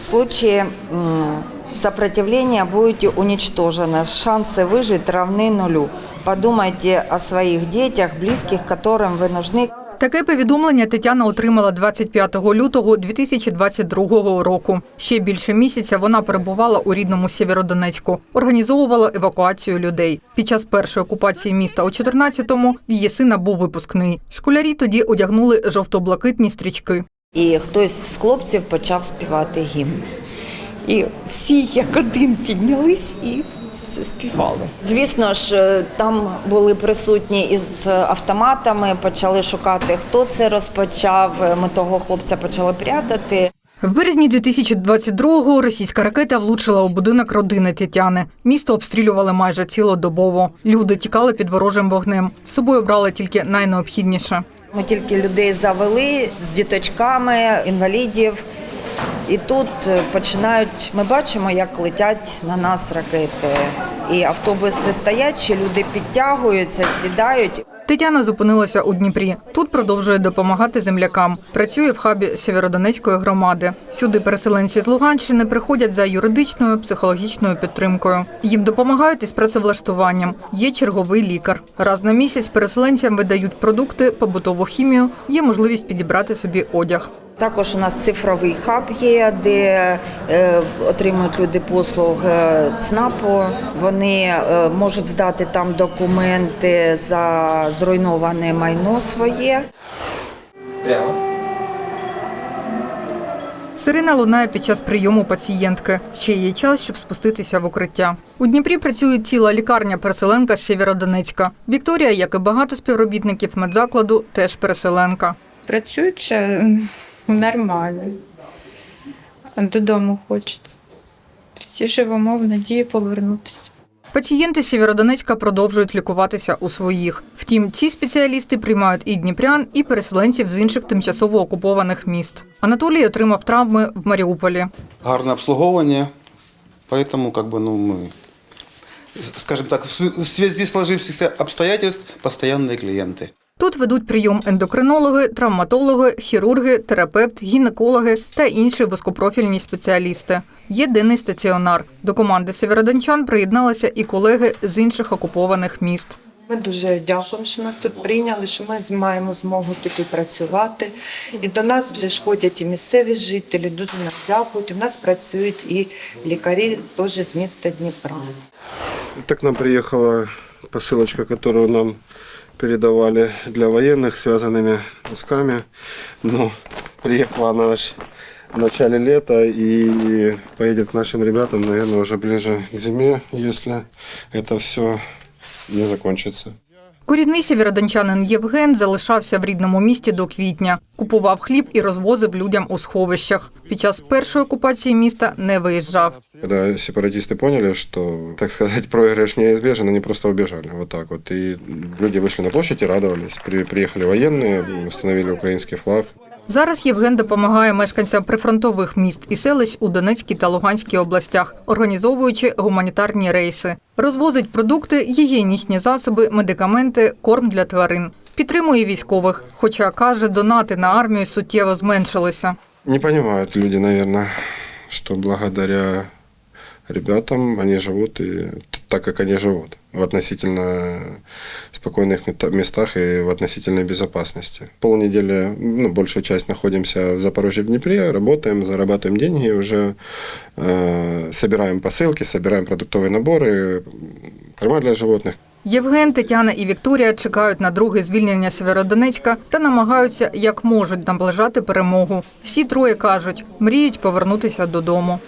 В случае м, сопротивления будете уничтожены. Шансы выжить равны нулю. Подумайте о своих детях, близких, которым вы нужны. Таке повідомлення Тетяна отримала 25 лютого 2022 року. Ще більше місяця вона перебувала у рідному Сєвєродонецьку, організовувала евакуацію людей. Під час першої окупації міста у 14-му в її сина був випускний. Школярі тоді одягнули жовто-блакитні стрічки. І хтось з хлопців почав співати гімн. І всі як один піднялись і заспівали. Звісно ж, е, там були присутні із автоматами, почали шукати, хто це розпочав. Ми того хлопця почали прятати. В березні 2022-го російська ракета влучила у будинок родини Тетяни. Місто обстрілювали майже цілодобово. Люди тікали під ворожим вогнем. З собою брали тільки найнеобхідніше. Ми тільки людей завели з діточками, інвалідів. І тут е, починають, ми бачимо, як летять на нас ракети. І автобуси стоять, люди підтягуються, сідають. Тетяна зупинилася у Дніпрі. Тут продовжує допомагати землякам. Працює в хабі Сєвєродонецької громади. Сюди переселенці з Луганщини приходять за юридичною психологічною підтримкою. Їм допомагають із працевлаштуванням. Є черговий лікар. Раз на місяць переселенцям видають продукти, побутову хімію. Є можливість підібрати собі одяг. Також у нас цифровий хаб є, де е, отримують люди послуг ЦНАПу. Вони е, можуть здати там документи за зруйноване майно своє. Прямо. Сирена лунає під час прийому пацієнтки. Ще є час, щоб спуститися в укриття. У Дніпрі працює ціла лікарня переселенка з Сєвєродонецька. Вікторія, як і багато співробітників медзакладу, теж переселенка. Працюючи м, нормально. Додому хочеться. Всі живемо в надії повернутися. Пацієнти з Сєвєродонецька продовжують лікуватися у своїх. Втім, ці спеціалісти приймають і дніпрян, і переселенців з інших тимчасово окупованих міст. Анатолій отримав травми в Маріуполі. гарне обслуговування, поэтому как бы, ну, мы, скажем так, в с- в связи сложившихся обстоятельств постоянные клиенты. Тут ведуть прийом ендокринологи, травматологи, хірурги, терапевт, гінекологи та інші вузькопрофільні спеціалісти. Є денний стаціонар. До команди сєвєродончан приєдналися і колеги з інших окупованих міст. Ми дуже дякуємо, що нас тут прийняли, що ми маємо змогу тут і працювати. І до нас вже ж ходять і місцеві жителі, дуже нам дякують. У нас працюють і лікарі теж з міста Дніпра. Так нам приехала посылочка, которую нам передавали для военных связанными носками. Но приехала она аж в начале лета и поедет к нашим ребятам, наверное, уже ближе к зиме, если это все не закончится. Корінний сєвєродончанин Євген залишався в рідному місті до квітня. Купував хліб і розвозив людям у сховищах. Під час першої окупації міста не виїжджав. Когда сепаратисты поняли, что, так сказать, проигрыш неизбежен, они просто убежали. Вот так вот. И люди вышли на площадь и радовались. При- приехали военные, установили украинский флаг. Зараз Євген допомагає мешканцям прифронтових міст і селищ у Донецькій та Луганській областях, організовуючи гуманітарні рейси. Розвозить продукти, гігієнічні засоби, медикаменти, корм для тварин. Підтримує військових, хоча каже, донати на армію суттєво зменшилися. Не розуміють люди, мабуть, що благодаря ребятам они живут и т- так, как они живут, в относительно спокойных мета- местах и в относительной безопасности. Полнедели, ну, большую часть находимся в Запорожье, в Днепре, работаем, зарабатываем деньги, уже э, собираем посылки, собираем продуктовые наборы, корма для животных. Євген, Тетяна і Вікторія чекають на друге звільнення Сєвєродонецька та намагаються як можуть наближати перемогу. Всі троє кажуть, мріють повернутися додому.